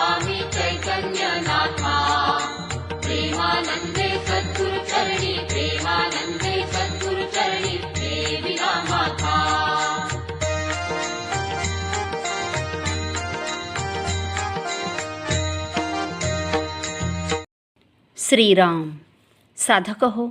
स्वामी चैतन्यनाथा प्रेमानन्दे सद्गुरुचरणी प्रेमानन्दे सद्गुरुचरणी प्रेमिना माता श्रीराम साधक हो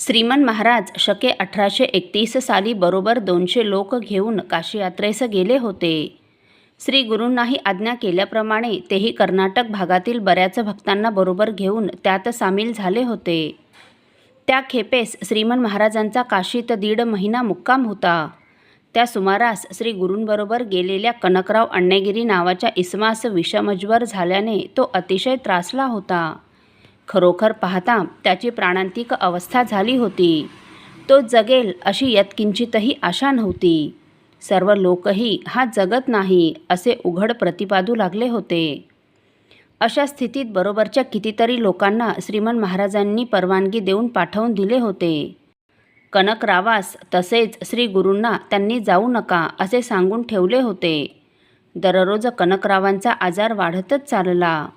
श्रीमन महाराज शके अठराशे एकतीस साली बरोबर दोनशे लोक घेऊन काशीयात्रेस गेले होते. श्री गुरूंनाही आज्ञा केल्याप्रमाणे तेही कर्नाटक भागातील बऱ्याच भक्तांना बरोबर घेऊन त्यात सामील झाले होते. त्या खेपेस श्रीमन महाराजांचा काशीत दीड महिना मुक्काम होता. त्या सुमारास श्री गुरूंबरोबर गेलेल्या कनकराव अण्णेगिरी नावाच्या इसमास विषमज्वर झाल्याने तो अतिशय त्रासला होता. खरोखर पाहता त्याची प्राणांतिक अवस्था झाली होती. तो जगेल अशी यत्किंचितही आशा नव्हती. सर्व लोकही हा जगत नाही असे उघड प्रतिपादू लागले होते. अशा स्थितीत बरोबरच्या कितीतरी लोकांना श्रीमन महाराजांनी परवानगी देऊन पाठवून दिले होते. कनकरावास तसेच श्री गुरूंना त्यांनी जाऊ नका असे सांगून ठेवले होते. दररोज कनकरावांचा आजार वाढतच चालला.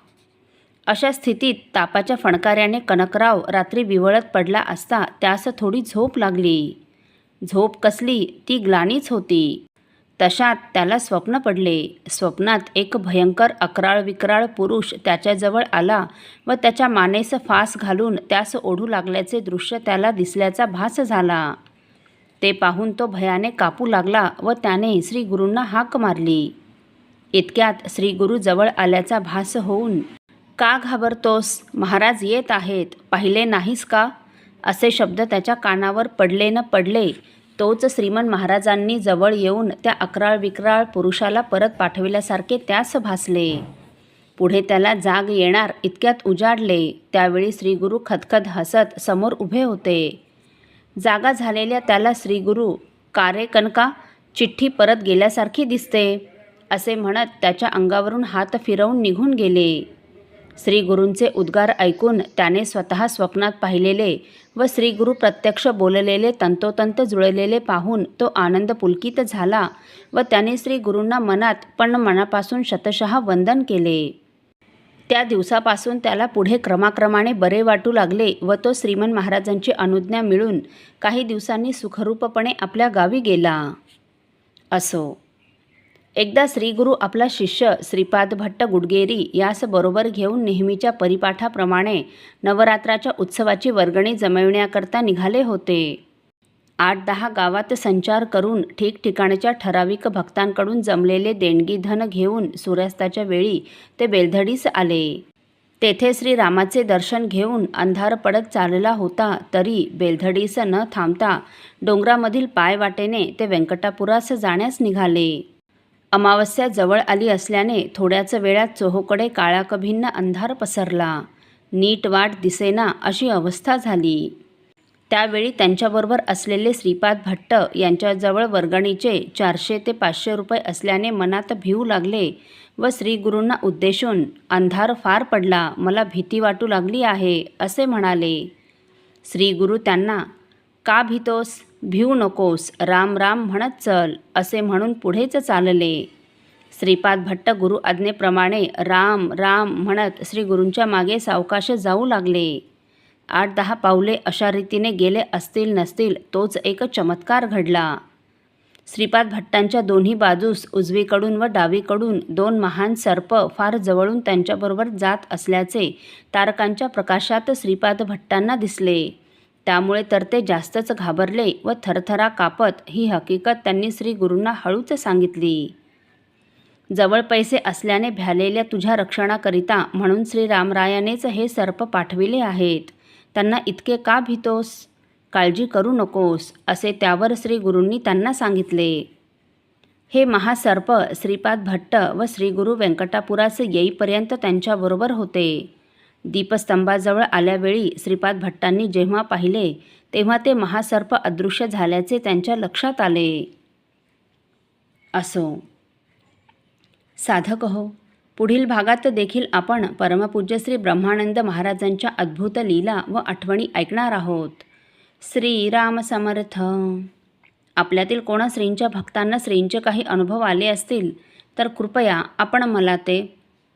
अशा स्थितीत तापाच्या फणकाऱ्याने कनकराव रात्री विवळत पडला असता त्यास थोडी झोप लागली. झोप कसली ती ग्लानीच होती. तशात त्याला स्वप्न पडले. स्वप्नात एक भयंकर अकराळ विक्राळ पुरुष त्याच्याजवळ आला व त्याच्या मानेस फास घालून त्यास ओढू लागल्याचे दृश्य त्याला दिसल्याचा भास झाला. ते पाहून तो भयाने कापू लागला व त्याने श्रीगुरूंना हाक मारली. इतक्यात श्रीगुरू जवळ आल्याचा भास होऊन का घाबरतोस? महाराज येत आहेत. पाहिले नाहीस का? असे शब्द त्याच्या कानावर पडले न पडले. तोच श्रीमन महाराजांनी जवळ येऊन त्या अकराळ विक्राळ पुरुषाला परत पाठविल्यासारखे त्यास भासले. पुढे त्याला जाग येणार इतक्यात उजाडले. त्यावेळी श्रीगुरू खदखद हसत समोर उभे होते. जागा झालेल्या त्याला श्रीगुरू कारे कनका? चिठ्ठी परत गेल्यासारखी दिसते. असे म्हणत त्याच्या अंगावरून हात फिरवून निघून गेले. श्रीगुरूंचे उद्गार ऐकून त्याने स्वतः स्वप्नात पाहिलेले व श्रीगुरू प्रत्यक्ष बोललेले तंतोतंत जुळलेले पाहून तो आनंद पुलकित झाला व त्याने श्रीगुरूंना मनात पण मनापासून शतशः वंदन केले. त्या दिवसापासून त्याला पुढे क्रमाक्रमाने बरे वाटू लागले व तो श्रीमन महाराजांची अनुज्ञा मिळून काही दिवसांनी सुखरूपपणे आपल्या गावी गेला. असो. एकदा श्रीगुरू आपला शिष्य श्रीपाद भट्ट गुडगेरी यास बरोबर घेऊन नेहमीच्या परिपाठाप्रमाणे नवरात्राच्या उत्सवाची वर्गणी जमविण्याकरता निघाले होते. आठ दहा गावात संचार करून ठिकठिकाणच्या ठराविक भक्तांकडून जमलेले देणगी धन घेऊन सूर्यास्ताच्या वेळी ते बेलधडीस आले. तेथे श्रीरामाचे दर्शन घेऊन अंधार पडत चालला होता तरी बेलधडीस न थांबता डोंगरामधील पायवाटेने ते व्यंकटापुरास जाण्यास निघाले. अमावस्या जवळ आली असल्याने थोड्याच वेळात चोहोकडे काळाकभिन्न अंधार पसरला. नीट वाट दिसेना अशी अवस्था झाली. त्यावेळी त्यांच्याबरोबर असलेले श्रीपाद भट्ट यांच्याजवळ वर्गणीचे चारशे ते पाचशे रुपये असल्याने मनात भिवू लागले व श्रीगुरूंना उद्देशून अंधार फार पडला मला भीती वाटू लागली आहे असे म्हणाले. श्रीगुरू त्यांना का भीतोस? भिऊ नकोस राम राम म्हणत चल असे म्हणून पुढेच चालले. श्रीपाद भट्ट गुरु आज्ञेप्रमाणे राम राम म्हणत श्री गुरूंच्या मागे सावकाश जाऊ लागले. आठ दहा पावले अशा रीतीने गेले असतील नसतील तोच एक चमत्कार घडला. श्रीपाद भट्टांच्या दोन्ही बाजूस उजवीकडून व डावीकडून दोन महान सर्प फार जवळून त्यांच्याबरोबर जात असल्याचे तारकांच्या प्रकाशात श्रीपाद भट्टांना दिसले. त्यामुळे तर ते जास्तच घाबरले व थरथरा कापत ही हकीकत त्यांनी श्री गुरूंना हळूच सांगितली. जवळ पैसे असल्याने भ्यालेल्या तुझ्या रक्षणाकरिता म्हणून श्री रामरायानेच हे सर्प पाठविले आहेत. त्यांना इतके का भीतोस? काळजी करू नकोस असे त्यावर श्री गुरूंनी त्यांना सांगितले. हे महासर्प श्रीपाद भट्ट व श्रीगुरू व्यंकटापुरास येईपर्यंत त्यांच्याबरोबर होते. दीपस्तंभाजवळ आल्यावेळी श्रीपाद भट्टांनी जेव्हा पाहिले तेव्हा ते महासर्प अदृश्य झाल्याचे त्यांच्या लक्षात आले. असो. साधक हो. पुढील भागात देखील आपण परमपूज्य श्री ब्रह्मानंद महाराजांच्या अद्भुत लीला व आठवणी ऐकणार आहोत. श्रीराम समर्थ. आपल्यातील कोणा श्रींच्या भक्तांना श्रींचे काही अनुभव आले असतील तर कृपया आपण मला ते